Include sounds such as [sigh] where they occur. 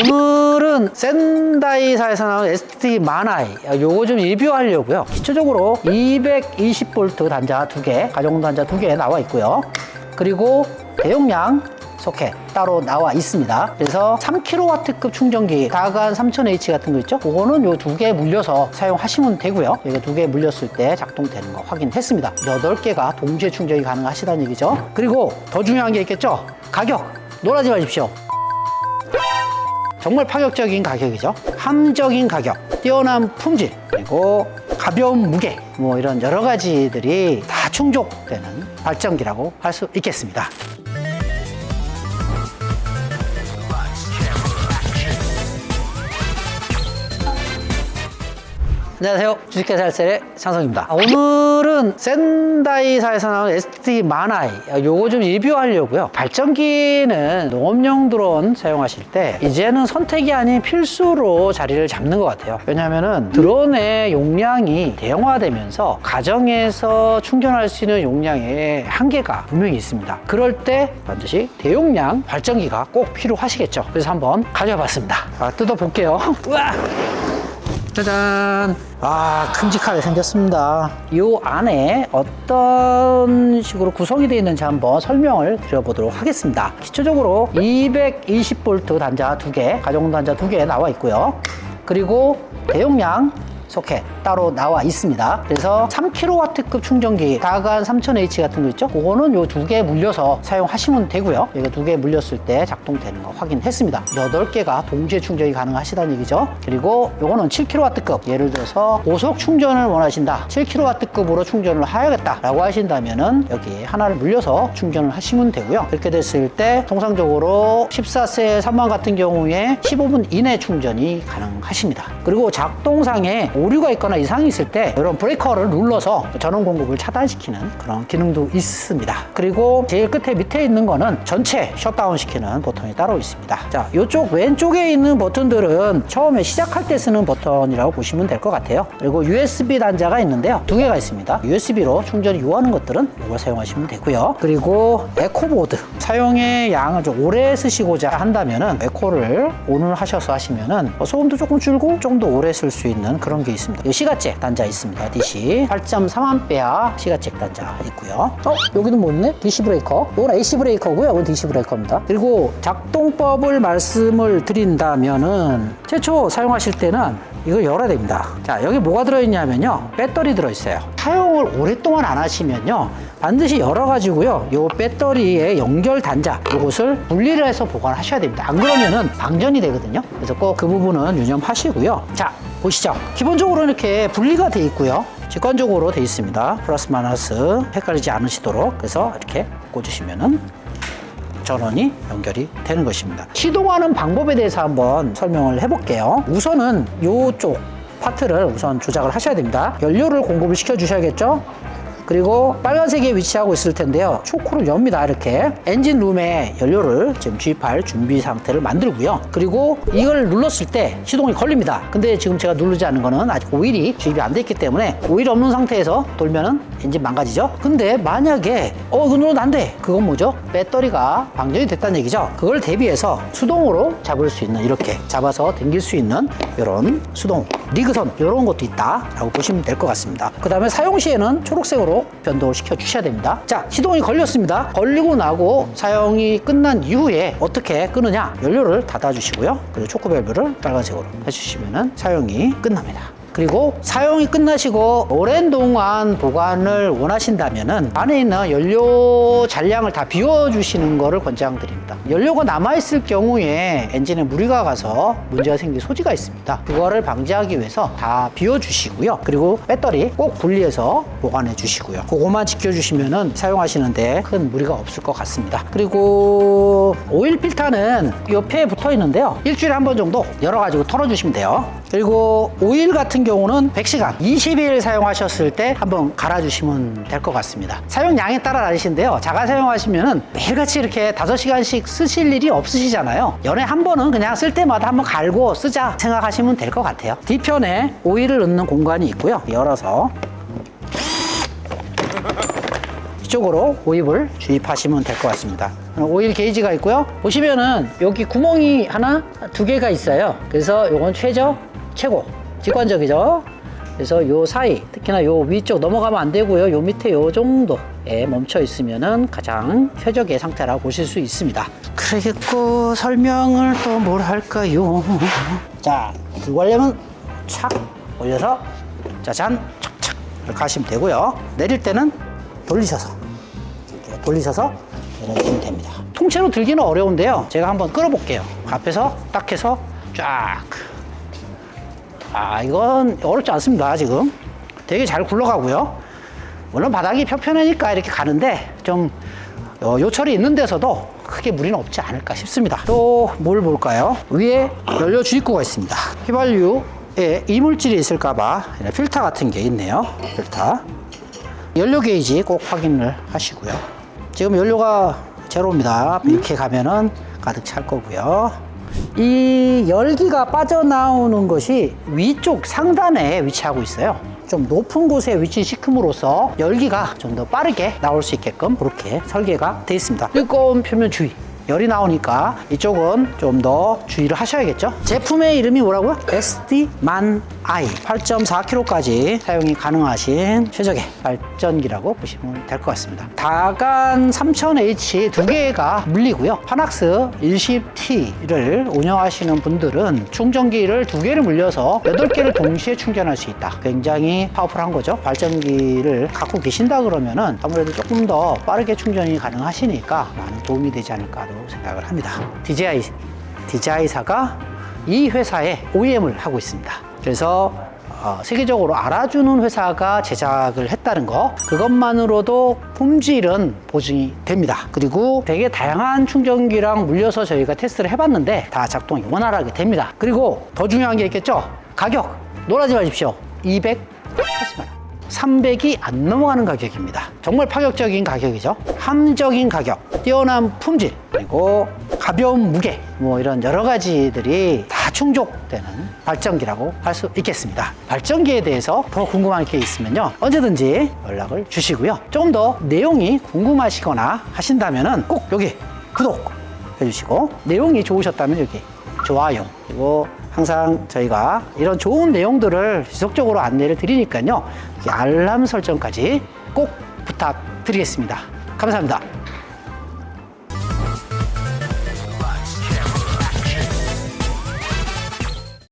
오늘은 샌다이사에서 나온 ST 마나이 요거 좀 리뷰하려고요. 기초적으로 220V 단자 두 개, 가정 단자 두 개 나와 있고요. 그리고 대용량 소켓 따로 나와 있습니다. 그래서 3kW급 충전기 다간 3000H 같은 거 있죠? 그거는 요 두 개 물려서 사용하시면 되고요. 이게 두개 물렸을 때 작동되는 거 확인했습니다. 8개가 동시에 충전이 가능하시다는 얘기죠. 그리고 더 중요한 게 있겠죠? 가격! 놀라지 마십시오. 정말 파격적인 가격이죠. 함적인 가격, 뛰어난 품질, 그리고 가벼운 무게, 뭐 이런 여러 가지들이 다 충족되는 발전기라고 할 수 있겠습니다. 안녕하세요. 주식회사 헬셀의 장성입니다. 오늘은 샌다이사에서 나온 ST 마나이 요거 좀 리뷰하려고요. 발전기는 농업용 드론 사용하실 때 이제는 선택이 아닌 필수로 자리를 잡는 것 같아요. 왜냐하면 드론의 용량이 대형화되면서 가정에서 충전할 수 있는 용량의 한계가 분명히 있습니다. 그럴 때 반드시 대용량 발전기가 꼭 필요하시겠죠. 그래서 한번 가져봤습니다. 아, 뜯어볼게요. [laughs] 우와! 짜잔. 아, 큼직하게 생겼습니다. 이 안에 어떤 식으로 구성이 되어 있는지 한번 설명을 드려보도록 하겠습니다. 기초적으로 220V 단자 두 개, 가정 단자 두개 나와 있고요. 그리고 대용량 소켓 따로 나와 있습니다. 그래서 3kW급 충전기 다간 3000H 같은 거 있죠? 그거는 요 두 개 물려서 사용하시면 되고요. 이게 두개 물렸을 때 작동되는 거 확인했습니다. 8개가 동시에 충전이 가능하시다는 얘기죠. 그리고 요거는 7kW급 예를 들어서 고속 충전을 원하신다. 7kW급으로 충전을 하야겠다라고 하신다면은 여기 하나를 물려서 충전을 하시면 되고요. 그렇게 됐을 때 통상적으로 14세 3만 같은 경우에 15분 이내 충전이 가능하십니다. 그리고 작동상에 오류가 있거나 이상이 있을 때 이런 브레이커를 눌러서 전원 공급을 차단시키는 그런 기능도 있습니다. 그리고 제일 끝에 밑에 있는 거는 전체 셧다운 시키는 버튼이 따로 있습니다. 자, 이쪽 왼쪽에 있는 버튼들은 처음에 시작할 때 쓰는 버튼이라고 보시면 될 것 같아요. 그리고 USB 단자가 있는데요. 두 개가 있습니다. USB로 충전이 요하는 것들은 이걸 사용하시면 되고요. 그리고 에코보드 사용의 양을 좀 오래 쓰시고자 한다면은 에코를 온을 하셔서 하시면은 소음도 조금 줄고 좀 더 오래 쓸 수 있는 그런 게 있습니다. 이 시가잭 단자 있습니다. DC 8.3A 시가잭 단자 있고요. 어 여기는 뭐 있네? DC 브레이커. 이건 AC 브레이커고요. 이건 DC 브레이커입니다. 그리고 작동법을 말씀을 드린다면은 최초 사용하실 때는 이걸 열어야 됩니다. 자, 여기 뭐가 들어있냐면요. 배터리 들어있어요. 사용을 오랫동안 안 하시면요. 반드시 열어가지고요. 요 배터리의 연결 단자, 요것을 분리를 해서 보관하셔야 됩니다. 안 그러면은 방전이 되거든요. 그래서 꼭 그 부분은 유념하시고요. 자, 보시죠. 기본적으로 이렇게 분리가 돼 있고요. 직관적으로 돼 있습니다. 플러스 마이너스 헷갈리지 않으시도록. 그래서 이렇게 꽂으시면은 전원이 연결이 되는 것입니다. 시동하는 방법에 대해서 한번 설명을 해볼게요. 우선은 이쪽 파트를 우선 조작을 하셔야 됩니다. 연료를 공급을 시켜 주셔야겠죠? 그리고 빨간색에 위치하고 있을 텐데요. 초코를 엽니다. 이렇게 엔진 룸에 연료를 지금 주입할 준비 상태를 만들고요. 그리고 이걸 눌렀을 때 시동이 걸립니다. 근데 지금 제가 누르지 않은 거는 아직 오일이 주입이 안 돼 있기 때문에 오일 없는 상태에서 돌면은 엔진 망가지죠. 근데 만약에 어 이거 눌러도 안 돼. 그건 뭐죠? 배터리가 방전이 됐다는 얘기죠. 그걸 대비해서 수동으로 잡을 수 있는 이렇게 잡아서 당길 수 있는 이런 수동 리그선 이런 것도 있다라고 보시면 될 것 같습니다. 그 다음에 사용 시에는 초록색으로 변동을 시켜 주셔야 됩니다. 자 시동이 걸렸습니다. 걸리고 나고 사용이 끝난 이후에 어떻게 끄느냐 연료를 닫아 주시고요. 그리고 초코 밸브를 빨간색으로 해 주시면 사용이 끝납니다. 그리고 사용이 끝나시고 오랜 동안 보관을 원하신다면은 안에 있는 연료 잔량을 다 비워주시는 것을 권장드립니다. 연료가 남아있을 경우에 엔진에 무리가 가서 문제가 생길 소지가 있습니다. 그거를 방지하기 위해서 다 비워주시고요. 그리고 배터리 꼭 분리해서 보관해 주시고요. 그거만 지켜주시면은 사용하시는데 큰 무리가 없을 것 같습니다. 그리고 오일 필터는 옆에 붙어 있는데요. 일주일에 한 번 정도 열어가지고 털어주시면 돼요. 그리고 오일 같은 경우는 100시간 20일 사용하셨을 때 한번 갈아주시면 될 것 같습니다 사용량에 따라 다르신데요 자가 사용하시면은 매일같이 이렇게 5시간씩 쓰실 일이 없으시잖아요 연에 한 번은 그냥 쓸 때마다 한번 갈고 쓰자 생각하시면 될 것 같아요 뒤편에 오일을 넣는 공간이 있고요 열어서 이쪽으로 오일을 주입하시면 될 것 같습니다. 오일 게이지가 있고요. 보시면은 여기 구멍이 하나, 두 개가 있어요. 그래서 요건 최저, 최고, 직관적이죠. 그래서 요 사이, 특히나 요 위쪽 넘어가면 안 되고요. 요 밑에 요 정도에 멈춰 있으면은 가장 최적의 상태라고 보실 수 있습니다. 그러겠고 설명을 또 뭘 할까요? [laughs] 자, 들고 하려면 착 올려서 짜잔 착착 이렇게 하시면 되고요. 내릴 때는 돌리셔서 이렇게 돌리셔서 내려주시면 됩니다. 통째로 들기는 어려운데요. 제가 한번 끌어볼게요. 앞에서 딱 해서 쫙. 아, 이건 어렵지 않습니다, 지금. 되게 잘 굴러가고요. 물론 바닥이 평평하니까 이렇게 가는데 좀 어, 요철이 있는 데서도 크게 무리는 없지 않을까 싶습니다. 또 뭘 볼까요? 위에 연료 주입구가 있습니다. 휘발유에 이물질이 있을까봐 필터 같은 게 있네요. 필터. 연료 게이지 꼭 확인을 하시고요. 지금 연료가 제로입니다. 이렇게 가면은 가득 찰 거고요. 이 열기가 빠져나오는 것이 위쪽 상단에 위치하고 있어요. 좀 높은 곳에 위치시킴으로써 열기가 좀 더 빠르게 나올 수 있게끔 그렇게 설계가 되어 있습니다. 뜨거운 표면 주의. 열이 나오니까 이쪽은 좀 더 주의를 하셔야겠죠. 제품의 이름이 뭐라고요? SD-Man I 8.4kg까지 사용이 가능하신 최적의 발전기라고 보시면 될 것 같습니다. 다간 3000H 두 개가 물리고요. 파낙스 10T를 운영하시는 분들은 충전기를 두 개를 물려서 8개를 동시에 충전할 수 있다. 굉장히 파워풀한 거죠. 발전기를 갖고 계신다 그러면은 아무래도 조금 더 빠르게 충전이 가능하시니까 많은 도움이 되지 않을까 도 생각을 합니다. DJI, DJI사가 이 회사에 OEM을 하고 있습니다. 그래서 어, 세계적으로 알아주는 회사가 제작을 했다는 거 그것만으로도 품질은 보증이 됩니다. 그리고 되게 다양한 충전기랑 물려서 저희가 테스트를 해봤는데 다 작동이 원활하게 됩니다. 그리고 더 중요한 게 있겠죠? 가격 놀라지 마십시오. 280만 원. 300이 안 넘어가는 가격입니다. 정말 파격적인 가격이죠. 함적인 가격, 뛰어난 품질, 그리고 가벼운 무게, 뭐 이런 여러 가지들이 다 충족되는 발전기라고 할 수 있겠습니다. 발전기에 대해서 더 궁금한 게 있으면요. 언제든지 연락을 주시고요. 조금 더 내용이 궁금하시거나 하신다면은 꼭 여기 구독 해주시고 내용이 좋으셨다면 여기 좋아요 그리고 항상 저희가 이런 좋은 내용들을 지속적으로 안내를 드리니까요. 알람 설정까지 꼭 부탁드리겠습니다. 감사합니다.